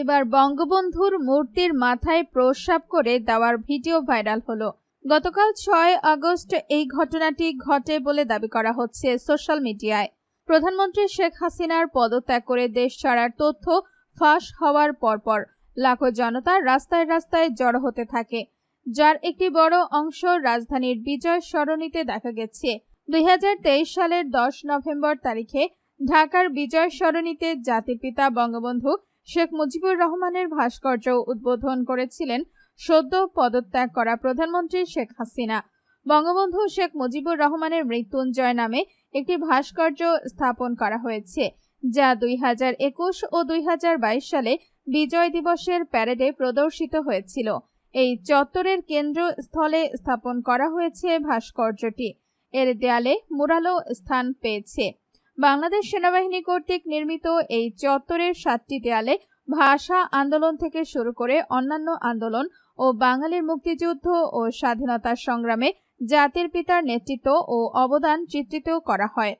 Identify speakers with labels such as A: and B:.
A: এবার বঙ্গবন্ধুর মূর্তির মাথায় প্রস্রাব করে দেওয়ার ভিডিও ভাইরাল হলো। গতকাল ছয় আগস্ট এই ঘটনাটি ঘটে বলে দাবি করা হচ্ছে সোশ্যাল মিডিয়ায়। প্রধানমন্ত্রী শেখ হাসিনার পদত্যাগ করে দেশ ছাড়ার তথ্য ফাঁস হওয়ার পরপর লাখো জনতা রাস্তায় রাস্তায় জড় হতে থাকে। যার একটি বড় অংশ রাজধানীর বিজয় সরণিতে দেখা গেছে। দুই হাজার তেইশ সালের দশ নভেম্বর তারিখে ঢাকার বিজয় সরণিতে জাতির পিতা বঙ্গবন্ধু শেখ মুজিবুর রহমানের ভাস্কর্য উদ্বোধন করেছিলেন সদ্য পদত্যাগ করা প্রধানমন্ত্রী শেখ হাসিনা। বঙ্গবন্ধু শেখ মুজিবুর রহমানের মৃত্যুঞ্জয় নামে একটি ভাস্কর্য স্থাপন করা হয়েছে, যা দুই হাজার একুশ ও দুই হাজার বাইশ সালে বিজয় দিবসের প্যারেডে প্রদর্শিত হয়েছিল। এই চত্বরের কেন্দ্রস্থলে স্থাপন করা হয়েছে ভাস্কর্যটি। এর দেয়ালে মুরালো স্থান পেয়েছে। বাংলাদেশ সেনাবাহিনী কর্তৃক নির্মিত এই চত্বরের সাতটি দেয়ালে ভাষা আন্দোলন থেকে শুরু করে অন্যান্য আন্দোলন ও বাঙালির মুক্তিযুদ্ধ ও স্বাধীনতা সংগ্রামে জাতির পিতার নেতৃত্ব ও অবদান চিত্রিত করা হয়।